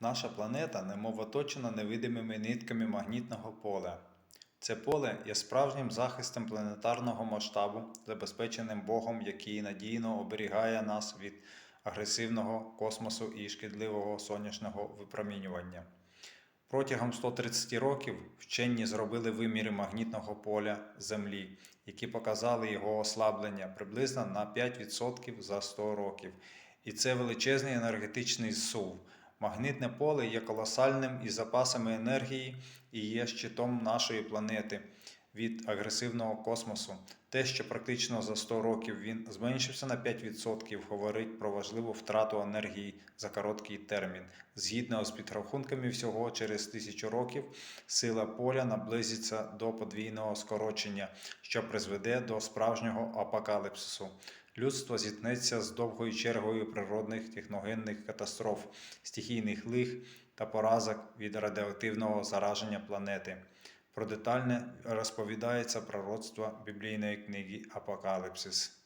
Наша планета немов оточена невидимими нитками магнітного поля. Це поле є справжнім захистом планетарного масштабу, забезпеченим Богом, який надійно оберігає нас від агресивного космосу і шкідливого сонячного випромінювання. Протягом 130 років вчені зробили виміри магнітного поля Землі, які показали його ослаблення приблизно на 5% за 100 років. І це величезний енергетичний зсув. Магнітне поле є колосальним із запасами енергії і є щитом нашої планети від агресивного космосу. Те, що практично за 100 років він зменшився на 5%, говорить про важливу втрату енергії за короткий термін. Згідно з підрахунками всього, через тисячу років сила поля наблизиться до подвійного скорочення, що призведе до справжнього апокаліпсису. Людство зіткнеться з довгою чергою природних техногенних катастроф, стихійних лих та поразок від радіоактивного зараження планети. Про детальне розповідається пророцтво біблійної книги Апокаліпсис.